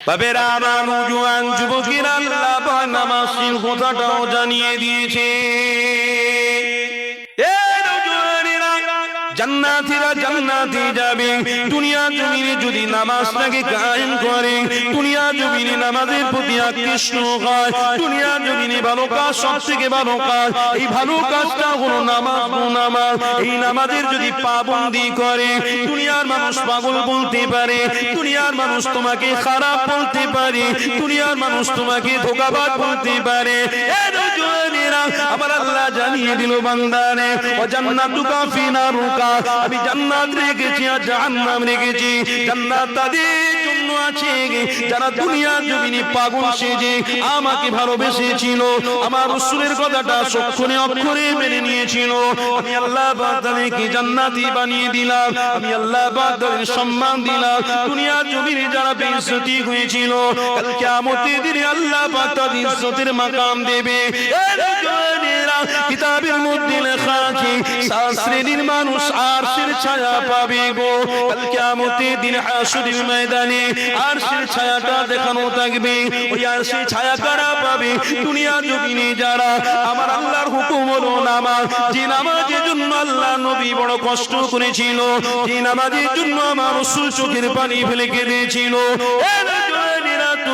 বাবেরা আমার জুয়ান যুবকের আল্লাহ নামাজের কথাটাও জানিয়ে দিয়েছে। জান্নাতীরা জান্নাতে যাবে। দুনিয়া জমিনে যদি নামাজটাকে কায়েম করে জমিনে নামাজের প্রতি আকৃষ্ট হয়। দুনিয়া জমিনে ভালো কাজ সব থেকে ভালো কাজ, এই ভালো কাজটা হলো নামাজ নামাজ। এই নামাজের যদি পাবন্দি করে, দুনিয়ার মানুষ পাগল বলতে পারে, দুনিয়ার মানুষ তোমাকে খারাপ বলতে পারে, দুনিয়ার মানুষ তোমাকে ধোকাবাজ বলতে পারে। আমার আল্লাহ জানিয়ে দিল বান্দারে, ও জান্নাতুকা ফি নারুকা আমি জান্নাত রেখেছি আর জাহান্নাম রেখেছি। জান্নাত তাদের আছে। যারা দুনিয়া জমিনে পাগল সেজে আমাকে ভালোবেসেছিল। আমার রসুলের কথাটা সক্ষণে অক্ষরে মেনে নিয়েছিল। আমি আল্লাহ তাদেরকে জান্নাতি বানিয়ে দিলাম। আমি আল্লাহ তাদের সম্মান দিলাম। দুনিয়া জমিনে যারা বেইজ্জতি হয়েছিল কাল কিয়ামতের দিনে আল্লাহ পাক তাদের ইজ্জতের মাকাম দেবে। এ কিতাবের মধ্যে লেখা আছে, সাত শ্রেণির মানুষ আরশের ছায়া পাবে গো। কাল দিন হাসরের ময়দানে আরশের ছায়াটা দেখানো থাকবে। ওই আরশের ছায়া কারা পাবে? দুনিয়া জমিনে যারা। আমার আল্লাহর হুকুম হলো নামাজ। যে নামাজের জন্য আল্লাহ নবী বড় কষ্ট করেছিল, যে নামাজের জন্য আমার রসুল চোখের পানি ফেলে কেঁদেছিল।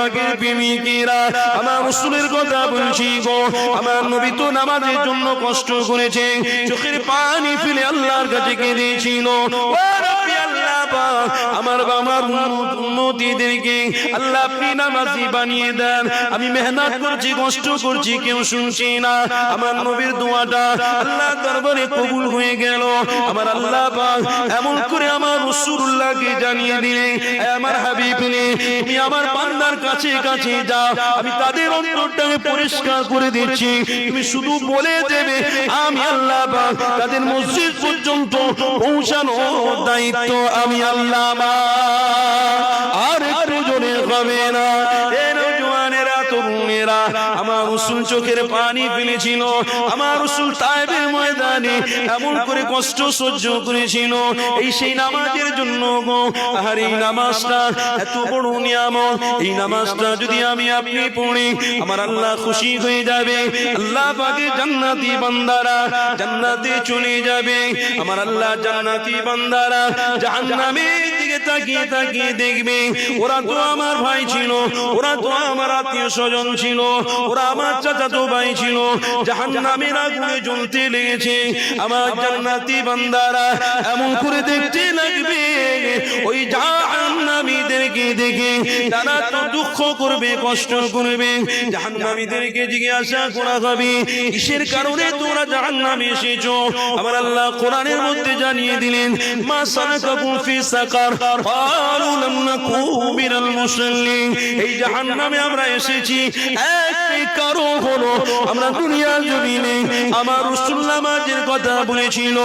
পাকের প্রেমিকেরা, আমার রসুলের কথা বলছি গো। আমার নবী তো নামাজের জন্য কষ্ট করেছে, চোখের পানি ফেলে আল্লাহর কাছে কেঁদেছিল। আমার আমার আমার উন্নতিদেরকে আল্লাহ আপনি নামাজি বানিয়ে দেন? আমি মেহনত করছি, কষ্ট করছি, কেউ শুনছি না। আমার নবীর দোয়াটা আল্লাহ দরবারে কবুল হয়ে গেল। আমার আল্লাহ পাক এমন করে আমার রসুল্লাহকে জানিয়ে দিলে আমার হাবিব তুমি আমার বান্দার কাছে কাছে যাও। আমি তাদের অন্তরটাকে পরিষ্কার করে দিচ্ছি। তুমি শুধু বলে দেবে, আমি আল্লাহ পাক তাদের মসজিদ পর্যন্ত পৌঁছানো দায়িত্ব আমি আল্লাহ আর একটু জোরে হবে না। আমার রসুল চোখের পানি ফেলেছিল। আমার রসুল তাইবের ময়দানে এমন করে কষ্ট সহ্য করেছিল। এই সেই নামাজের জন্য গো, আর এই নামাজটা এত বড় নিয়ামত। এই নামাজটা যদি আমি আপনি পড়ি, আমার আল্লাহ খুশি হয়ে যাবে। আল্লাহ পাকে জান্নাতি বান্দারা জান্নাতে চলে যাবে। আমার আল্লাহ জান্নাতি বান্দারা জাহান্নামের দিকে তাকিয়ে তাকিয়ে দেখবে, ওরা তো আমার ভাই ছিল, ওরা তো আমার আত্মীয় স্বজন ছিল, ওরা আমার চাচাতো ভাই ছিল। জাহান্নামের আগুনে জ্বলতে লেগেছে। আমার জান্নাতি বান্দারা এমন করে দেখতে লাগবে। ওই জাহান্নামীদেরকে দেখে তারা তো দুঃখ করবে, কষ্ট করবে। জাহান্নামীদেরকে জিজ্ঞাসা করা হবে, কিসের কারণে তোমরা জাহান্নামে এসেছ? আমার আল্লাহ কোরআনের মধ্যে জানিয়ে দিলেন, মা সালাকাকুম ফি সাকার। আমরা এসেছি। একটি কারণ হলো, আমরা দুনিয়ার জমিনে আমার রাসূল নামাজের কথা বলেছিল,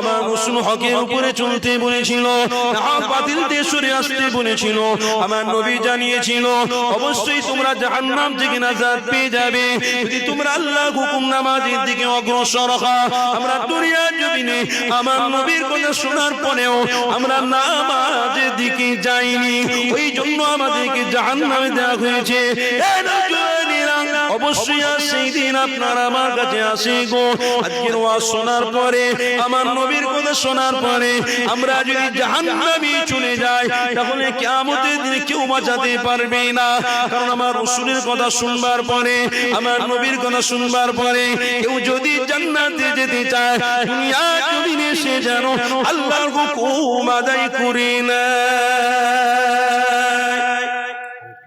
আমার রাসূল হকের উপরে চলতে বলেছিল বাতিল দিয়ে আসতে বলেছিল, আমার নবী জানিয়েছিল, অবশ্যই তোমরা জাহান্নাম থেকে নাজাত পেয়ে যাবে। যদি তোমরা আল্লাহ হুকুম নামাজের দিকে অগ্রসর হও, আমরা দুনিয়ার জমিনে আমার নবীর কথা শোনার পরেও আমরা নামাজের দিকে যাইনি। ওই জন্য আমাদেরকে জাহান্নামে দেওয়া হয়েছে। অবশ্যই আর সেই দিন আপনার আমার কাছে আসে গো আজকের ওয়াজ শোনার পরে আমার নবীর কথা শোনার পরে আমরা যদি জাহান্নামে চলে যাই তাহলে কিয়ামতের দিনে কেউ বাঁচাতে পারবে না। কারণ আমার রসুলের কথা শুনবার পরে আমার নবীর কথা শুনবার পরে কেউ যদি জান্নাতে যেতে চায় দুনিয়া জমিনে সে যেন আল্লাহর হুকুম আদায় করে না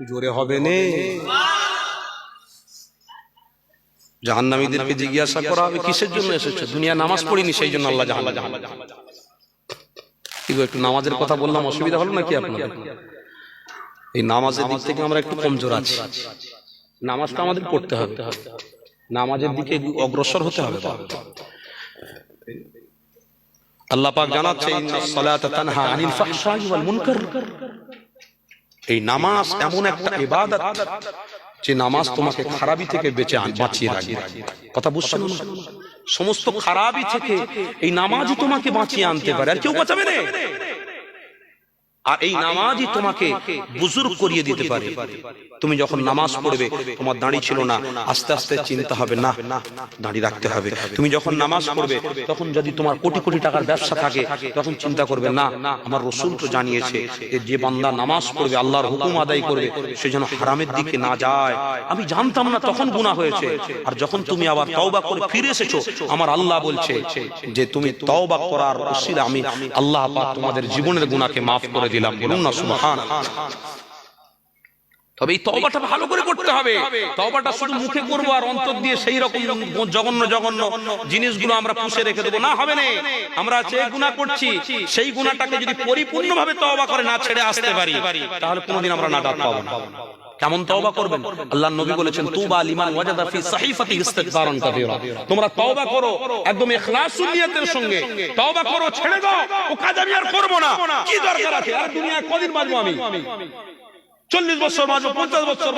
জোরে হবে নে। জাহান্নামীদেরকে জিজ্ঞাসা করা হবে কিসের জন্য এসেছ? দুনিয়া নামাজ পড়িনি সেই জন্য আল্লাহ কি গো, একটু নামাজের কথা বললাম অসুবিধা হলো নাকি আপনাদের এই নামাজের দিক থেকে আমরা একটু কমজোর আছি। নামাজটা আমাদের পড়তে হবে। নামাজের দিকে অগ্রসর হতে হবে। আল্লাহ পাক জানাচ্ছে তানহা আনিল ফাহশাই ওয়াল মুনকার। এই নামাজ এমন একটা ইবাদত। যে নামাজ তোমাকে খারাপি থেকে বেঁচে বাঁচিয়ে রাখবে। কথা বুঝছেন সমস্ত খারাপি থেকে এই নামাজ তোমাকে বাঁচিয়ে আনতে পারে। আর কেউ বাঁচাবে না। আর এই নামাজই তোমাকে বুজুর্গ করিয়ে দিতে পারে। তুমি যখন নামাজ পড়বে, তোমার দাঁড়ি ছিল না, আস্তে আস্তে চিন্তা হবে, না, দাঁড়ি রাখতে হবে। তুমি যখন নামাজ পড়বে, তখন যদি তোমার কোটি কোটি টাকার ব্যবসা থাকে, তখন চিন্তা করবে, না, আমার রসুল তো জানিয়েছে যে বান্দা নামাজ পড়বে, আল্লাহর হুকুম আদায় করবে, সে যেন হারামের দিকে না যায়। আমি জানতাম না তখন গুনাহ হয়েছে। আর যখন তুমি আবার তওবা করে ফিরে এসেছ, আমার আল্লাহ বলছে যে, তুমি তওবা করার আমি আল্লাহ তোমাদের জীবনের গুনাহকে মাফ করে দিলাম বলুন না, সুবহান। তবে এই তবাটা ভালো করে করতে হবে। তবাটা শুধু মুখে করব আর অন্তর দিয়ে সেই রকম জঘন্য জঘন্য জিনিসগুলো আমরা পুষে রেখে দেবো। না, হবে না। আমরা যে গুণা করছি, সেই গুণাটাকে যদি পরিপূর্ণভাবে তবা করে না ছেড়ে আসতে পারি, তাহলে কোনোদিন আমরা নাজাত পাবো না। কেমন তওবা করবেন? আল্লাহ নবী বলেছেন তুবা লিমান ওয়াজাদা ফি সাহিফাতি ইস্তিগফারান কাসীরা তোমরা তওবা করো একদম ইখলাসুল নিয়তের সঙ্গে। তওবা করো ছেড়ে দাও। ও কাজ আমি আর করব না। কি দরকার আছে? আর দুনিয়া কদিন বাঁচবো আমি? চল্লিশ বছর পঞ্চাশ বছর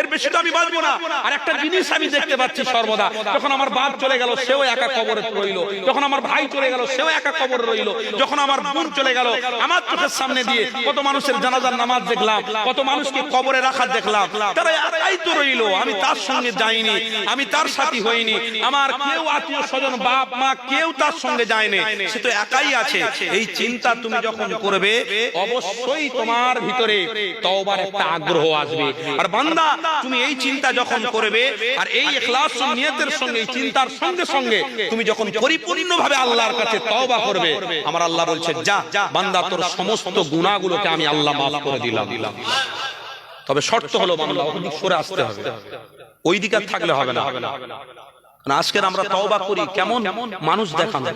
এর বেশি তো আমি বাঁচবো না। আর একটা জিনিস আমি দেখতে পাচ্ছি সর্বদা, যখন আমার বাপ চলে গেল, সেও একা কবরে রইল। যখন আমার ভাই চলে গেল, সেও একা কবরে রইল। যখন আমার বোন চলে গেল, আমার চোখের সামনে দিয়ে কত মানুষের জানাজার নামাজ দেখলাম, কত মানুষকে কবরে দেখলাম। তারা একাই তো রইল, আমি তার সঙ্গে যাইনি, আমি তার সাথী হইনি। আমার কেউ আত্মীয় স্বজন, বাপ, মা, কেউ তার সঙ্গে যায়নি, সে তো একাই আছে। এই চিন্তা তুমি যখন করবে, অবশ্যই তোমার ভিতরে তওবার একটা আগ্রহ আসবে। আর বান্দা, তুমি এই চিন্তা যখন করবে, আর এই ইখলাস নিয়তের সঙ্গে, এই চিন্তার সঙ্গে সঙ্গে তুমি যখন পরিপূর্ণভাবে আল্লাহর কাছে তওবা করবে, আমার আল্লাহ বলছে, যা বান্দা, তোর সমস্ত গুনাহগুলোকে আমি আল্লাহ মাফ করে দিলাম। তবে শর্ত হলো, বান্দা ওদিক সরে আসতে হবে। ওই দিকে থাকলে হবে না। আজকের আমরা তওবা করি, কেমন? মানুষ দেখানো।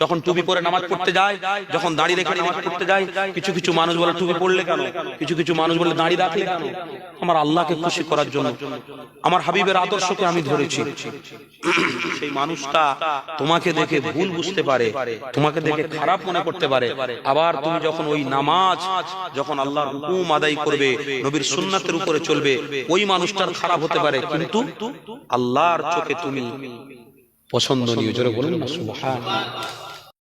যখন টুপি পরে নামাজ পড়তে যায়, যখন দাড়ি রেখে নামাজ পড়তে যায়, কিছু কিছু মানুষ বলে টুপি পড়লে কেন? কিছু কিছু মানুষ বলে দাড়ি রাখলে কেন? আমার আল্লাহকে খুশি করার জন্য, আমার হাবিবের আদর্শকে আমি ধরেছি। সেই মানুষটা তোমাকে দেখে ভুল বুঝতে পারে, তোমাকে দেখে খারাপ মনে করতে পারে। আবার তুমি যখন ওই নামাজ, যখন আল্লাহর হুকুম আদায় করবে, নবীর সুন্নাতের উপরে চলবে, ওই মানুষটার খারাপ হতে পারে। কিন্তু আল্লাহর চোখে তুমি পছন্দনীয়। জোরে বলুন না সুবহান